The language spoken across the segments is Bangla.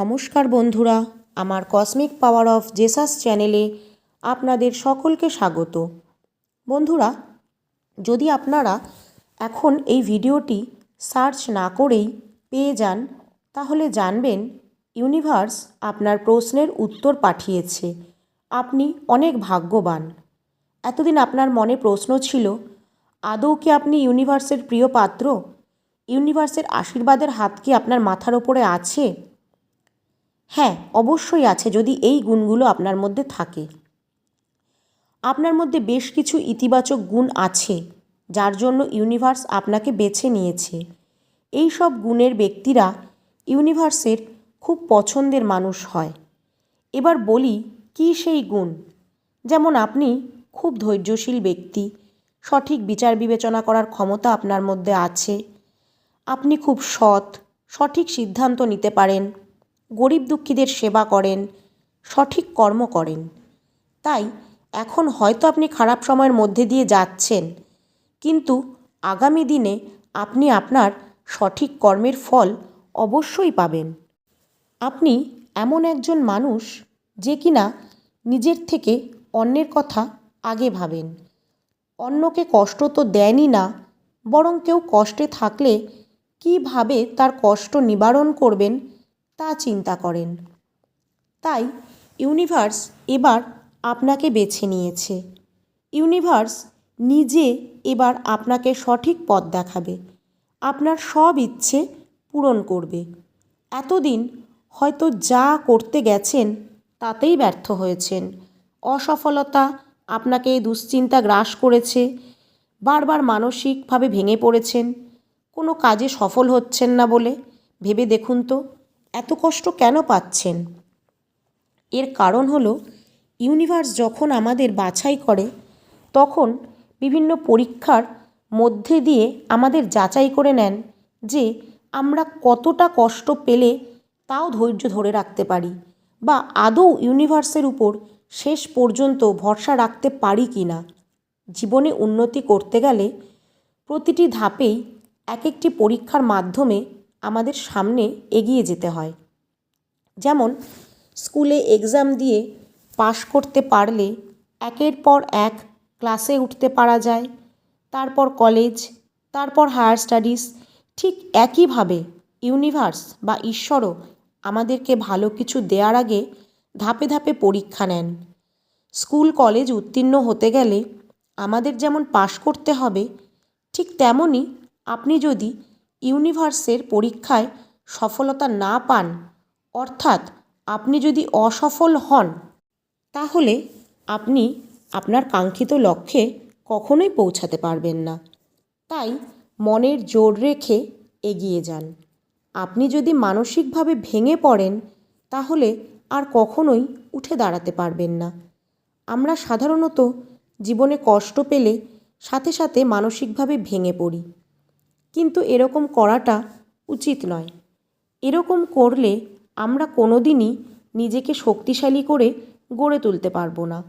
নমস্কার বন্ধুরা, আমার কসমিক পাওয়ার অফ জেসাস চ্যানেলে আপনাদের সকলকে স্বাগত। বন্ধুরা, যদি আপনারা এখন এই ভিডিওটি সার্চ না করেই পেয়ে যান, তাহলে জানবেন ইউনিভার্স আপনার প্রশ্নের উত্তর পাঠিয়েছে। আপনি অনেক ভাগ্যবান। এতদিন আপনার মনে প্রশ্ন ছিল, আদৌ কি আপনি ইউনিভার্সের প্রিয় পাত্র? ইউনিভার্সের আশীর্বাদের হাত কি আপনার মাথার ওপরে আছে? হ্যাঁ অবশ্যই আছে যদি এই গুণগুলো আপনার মধ্যে থাকে। আপনার মধ্যে বেশ কিছু ইতিবাচক গুণ আছে, যার জন্য ইউনিভার্স আপনাকে বেছে নিয়েছে। এই সব গুণের ব্যক্তিরা ইউনিভার্সের খুব পছন্দের মানুষ হয়। এবার বলি কী সেই গুণ? যেমন আপনি খুব ধৈর্যশীল ব্যক্তি, সঠিক বিচার বিবেচনা করার ক্ষমতা আপনার মধ্যে আছে, আপনি খুব সৎ, সঠিক সিদ্ধান্ত নিতে পারেন গরিব দুঃখীদের সেবা করেন, সঠিক কর্ম করেন। তাই এখন হয়তো আপনি খারাপ সময়ের মধ্যে দিয়ে যাচ্ছেন, কিন্তু আগামী দিনে আপনি আপনার সঠিক কর্মের ফল অবশ্যই পাবেন। আপনি এমন একজন মানুষ যে কিনা নিজের থেকে অন্যের কথা আগে ভাবেন। অন্যকে কষ্ট তো দেনই না, বরং কেউ কষ্টে থাকলে কীভাবে তার কষ্ট নিবারণ করবেন তা চিন্তা করেন। তাই ইউনিভার্স এবার আপনাকে বেছে নিয়েছে। ইউনিভার্স নিজে এবার আপনাকে সঠিক পথ দেখাবে। আপনার সব ইচ্ছে পূরণ করবে। এতদিন হয়তো যা করতে গেছেন তাতেই ব্যর্থ হয়েছেন। অসফলতা আপনাকে দুশ্চিন্তা গ্রাস করেছে। বারবার মানসিকভাবে ভেঙে পড়েছেন। কোনো কাজে সফল হচ্ছেন না বলে ভেবে দেখুন তো। এত কষ্ট কেন পাচ্ছেন? এর কারণ হলো ইউনিভার্স যখন আমাদের বাছাই করে, তখন বিভিন্ন পরীক্ষার মধ্যে দিয়ে আমাদের যাচাই করে নেন যে আমরা কতটা কষ্ট পেলে তাও ধৈর্য ধরে রাখতে পারি বা আদৌ ইউনিভার্সের উপর শেষ পর্যন্ত ভরসা রাখতে পারি কি না জীবনে উন্নতি করতে গেলে প্রতিটি ধাপেই এক একটি পরীক্ষার মাধ্যমে আমাদের সামনে এগিয়ে যেতে হয়। যেমন, স্কুলে এক্সাম দিয়ে পাশ করতে পারলে একের পর এক ক্লাসে উঠতে পারা যায়, তারপর কলেজ, তারপর হায়ার স্টাডিজ, ঠিক একইভাবে ইউনিভার্স বা ঈশ্বরও আমাদেরকে ভালো কিছু দেওয়ার আগে ধাপে ধাপে পরীক্ষা নেন। স্কুল কলেজ উত্তীর্ণ হতে গেলে আমাদের যেমন পাশ করতে হবে, ঠিক তেমনই আপনি যদি ইউনিভার্সের পরীক্ষায় সফলতা না পান। অর্থাৎ আপনি যদি অসফল হন, তাহলে আপনি আপনার কাঙ্ক্ষিত লক্ষ্যে কখনোই পৌঁছাতে পারবেন না। তাই মনের জোর রেখে এগিয়ে যান। আপনি যদি মানসিকভাবে ভেঙে পড়েন, তাহলে আর কখনোই উঠে দাঁড়াতে পারবেন না। আমরা সাধারণত জীবনে কষ্ট পেলে সাথে সাথে মানসিকভাবে ভেঙে পড়ি। কিন্তু এরকম করাটা উচিত নয়। এরকম করলে আমরা কোনো দিনই নিজেকে শক্তিশালী করে গড়ে তুলতে পারব না।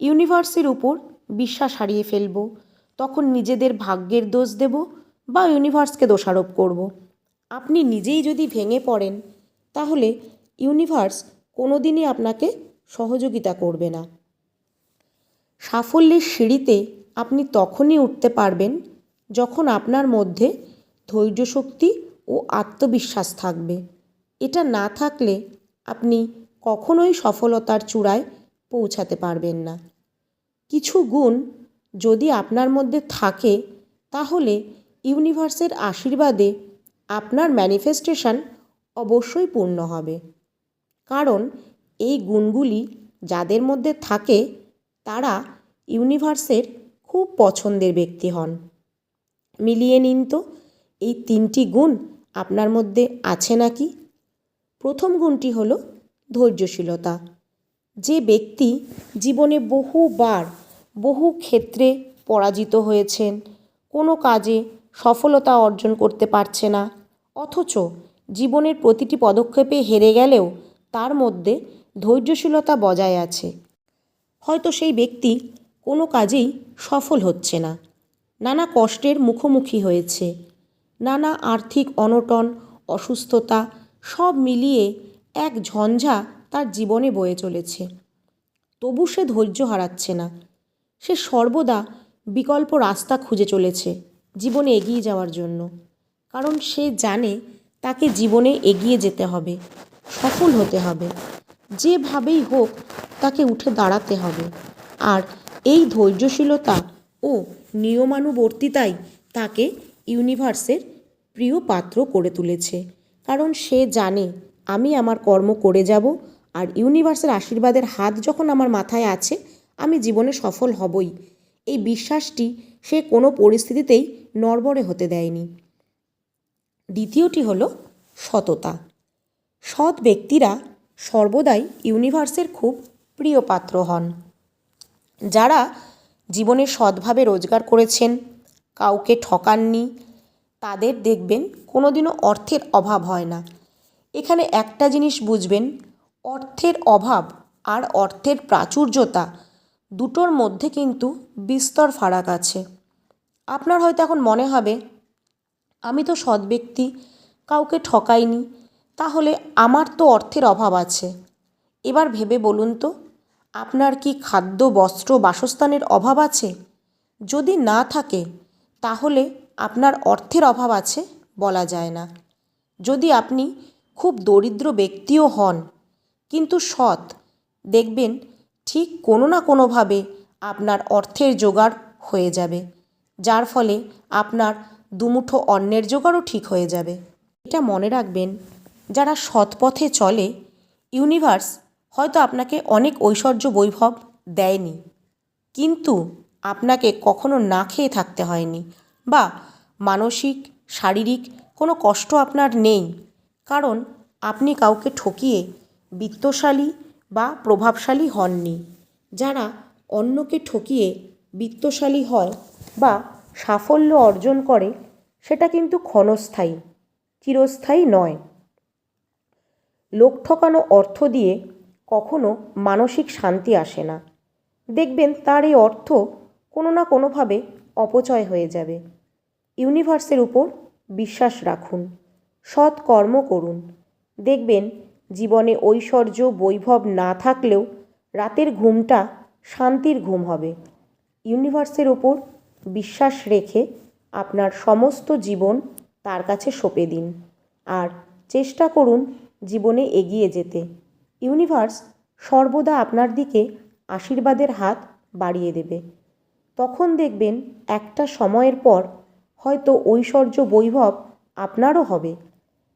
ইউনিভার্সের উপর বিশ্বাস হারিয়ে ফেলব, তখন নিজেদের ভাগ্যের দোষ দেব বা ইউনিভার্সকে দোষারোপ করব। আপনি নিজেই যদি ভেঙে পড়েন, তাহলে ইউনিভার্স কোনো দিনই আপনাকে সহযোগিতা করবে না। সাফল্যের সিঁড়িতে আপনি তখনই উঠতে পারবেন যখন আপনার মধ্যে ধৈর্যশক্তি ও আত্মবিশ্বাস থাকবে। এটা না থাকলে আপনি কখনোই সফলতার চূড়ায় পৌঁছাতে পারবেন না। কিছু গুণ যদি আপনার মধ্যে থাকে, তাহলে ইউনিভার্সের আশীর্বাদে আপনার ম্যানিফেস্টেশন অবশ্যই পূর্ণ হবে। কারণ এই গুণগুলি যাদের মধ্যে থাকে, তারা ইউনিভার্সের খুব পছন্দের ব্যক্তি হন। মিলিয়ে নিন তো। এই তিনটি গুণ আপনার মধ্যে আছে নাকি? প্রথম গুণটি হল ধৈর্যশীলতা। যে ব্যক্তি জীবনে বহুবার বহু ক্ষেত্রে পরাজিত হয়েছেন, কোনো কাজে সফলতা অর্জন করতে পারছে না, অথচ জীবনের প্রতিটি পদক্ষেপে হেরে গেলেও তার মধ্যে ধৈর্যশীলতা বজায় আছে। হয়তো সেই ব্যক্তি কোনো কাজেই সফল হচ্ছে না। নানা কষ্টের মুখোমুখি হয়েছে। নানা আর্থিক অনটন, অসুস্থতা, সব মিলিয়ে এক ঝঞ্ঝা তার জীবনে বয়ে চলেছে। তবু সে ধৈর্য হারাচ্ছে না। সে সর্বদা বিকল্প রাস্তা খুঁজে চলেছে জীবনে এগিয়ে যাওয়ার জন্য। কারণ সে জানে তাকে জীবনে এগিয়ে যেতে হবে, সফল হতে হবে। যেভাবেই হোক তাকে উঠে দাঁড়াতে হবে। আর এই ধৈর্যশীলতা ও নিয়মানুবর্তিতাই তাকে ইউনিভার্সের প্রিয় পাত্র করে তুলেছে। কারণ সে জানে, আমি আমার কর্ম করে যাব আর ইউনিভার্সের আশীর্বাদের হাত যখন আমার মাথায় আছে, আমি জীবনে সফল হবই। এই বিশ্বাসটি সে কোনো পরিস্থিতিতেই নড়বড়ে হতে দেয়নি। দ্বিতীয়টি হলো সততা। সৎ ব্যক্তিরা সর্বদাই ইউনিভার্সের খুব প্রিয় পাত্র হন। যারা জীবনে সৎভাবে রোজগার করেছেন, কাউকে ঠকাননি, তাদের দেখবেন কোনোদিনও অর্থের অভাব হয় না। এখানে একটা জিনিস বুঝবেন, অর্থের অভাব আর অর্থের প্রাচুর্যতা দুটোর মধ্যে কিন্তু বিস্তর ফারাক আছে। আপনার হয়তো এখন মনে হবে, আমি তো সৎ ব্যক্তি, কাউকে ঠকাইনি, তাহলে আমার তো অর্থের অভাব আছে। এবার ভেবে বলুন তো আপনার কি খাদ্য, বস্ত্র, বাসস্থানের অভাব আছে? যদি না থাকে, তাহলে আপনার অর্থের অভাব আছে বলা যায় না। যদি আপনি খুব দরিদ্র ব্যক্তিও হন, কিন্তু সৎ, দেখবেন ঠিক কোনো না কোনোভাবে আপনার অর্থের জোগাড় হয়ে যাবে, যার ফলে আপনার দুমুঠো অন্নের জোগাড়ও ঠিক হয়ে যাবে। এটা মনে রাখবেন, যারা সৎ পথে চলে, ইউনিভার্স হয়তো আপনাকে অনেক ঐশ্বর্য বৈভব দেয়নি। কিন্তু আপনাকে কখনো না খেয়ে থাকতে হয়নি বা মানসিক, শারীরিক কোনো কষ্ট আপনার নেই। কারণ আপনি কাউকে ঠকিয়ে বিত্তশালী বা প্রভাবশালী হননি। যারা অন্যকে ঠকিয়ে বিত্তশালী হয় বা সাফল্য অর্জন করে, সেটা কিন্তু ক্ষণস্থায়ী, চিরস্থায়ী নয়। লোক ঠকানো অর্থ দিয়ে কখনো মানসিক শান্তি আসে না। দেখবেন তার এই অর্থ কোনো না কোনোভাবে অপচয় হয়ে যাবে। ইউনিভার্সের উপর বিশ্বাস রাখুন, সৎ কর্ম করুন। দেখবেন জীবনে ঐশ্বর্য বৈভব না থাকলেও রাতের ঘুমটা শান্তির ঘুম হবে। ইউনিভার্সের ওপর বিশ্বাস রেখে আপনার সমস্ত জীবন তার কাছে সঁপে দিন। আর চেষ্টা করুন জীবনে এগিয়ে যেতে। ইউনিভার্স সর্বদা আপনার দিকে আশীর্বাদের হাত বাড়িয়ে দেবে। তখন দেখবেন একটা সময়ের পর হয়তো ঐশ্বর্য বৈভব আপনারও হবে।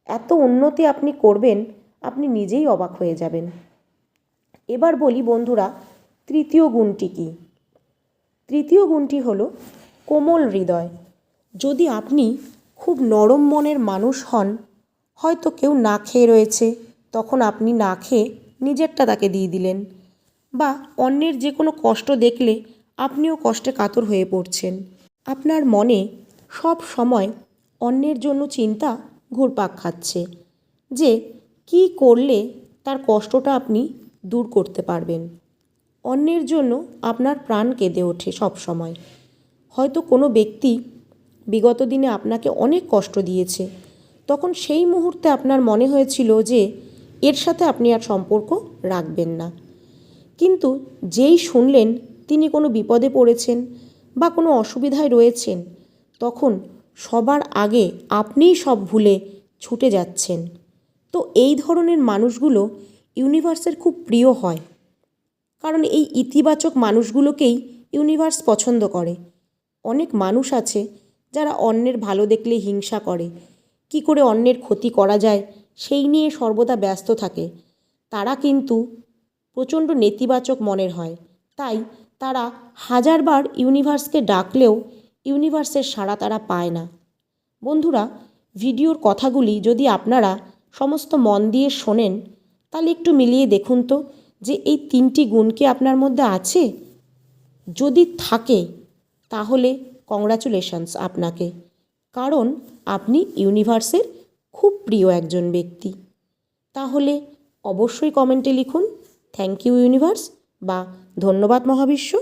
এত উন্নতি আপনি করবেন, আপনি নিজেই অবাক হয়ে যাবেন। এবার বলি বন্ধুরা, তৃতীয় গুণটি কী? তৃতীয় গুণটি হল কোমল হৃদয়। যদি আপনি খুব নরম মনের মানুষ হন, হয়তো কেউ না খেয়ে রয়েছে তখন আপনি না খেয়ে নিজেরটা তাকে দিয়ে দিলেন। বা অন্যের যে কোনো কষ্ট দেখলে আপনিও কষ্টে কাতর হয়ে পড়ছেন। আপনার মনে সব সময় অন্যের জন্য চিন্তা ঘুরপাক খাচ্ছে, যে কি করলে তার কষ্টটা আপনি দূর করতে পারবেন। অন্যের জন্য আপনার প্রাণ কেঁদে ওঠে সব সময়। হয়তো কোনো ব্যক্তি বিগত দিনে আপনাকে অনেক কষ্ট দিয়েছে, তখন সেই মুহূর্তে আপনার মনে হয়েছিল যে এর সাথে আপনি আর সম্পর্ক রাখবেন না। কিন্তু যেই শুনলেন তিনি কোনো বিপদে পড়েছেন বা কোনো অসুবিধায় রয়েছেন, তখন সবার আগে আপনিই সব ভুলে ছুটে যাচ্ছেন। তো এই ধরনের মানুষগুলো ইউনিভার্সের খুব প্রিয় হয়। কারণ এই ইতিবাচক মানুষগুলোকেই ইউনিভার্স পছন্দ করে। অনেক মানুষ আছে যারা অন্যের ভালো দেখলে হিংসা করে। কি করে অন্যের ক্ষতি করা যায় সেই নিয়ে সর্বদা ব্যস্ত থাকে। তারা কিন্তু প্রচণ্ড নেতিবাচক মনের হয়। তাই তারা হাজারবার ইউনিভার্সকে ডাকলেও ইউনিভার্সের সাড়া তারা পায় না। বন্ধুরা, ভিডিওর কথাগুলি যদি আপনারা সমস্ত মন দিয়ে শোনেন, তাহলে একটু মিলিয়ে দেখুন তো যে এই তিনটি গুণ কি আপনার মধ্যে আছে? যদি থাকে, তাহলে কংগ্রাচুলেশনস আপনাকে। কারণ আপনি ইউনিভার্সের খুব প্রিয় একজন ব্যক্তি। তাহলে অবশ্যই কমেন্টে লিখুন থ্যাংক ইউ ইউনিভার্স বা ধন্যবাদ মহাবিশ্ব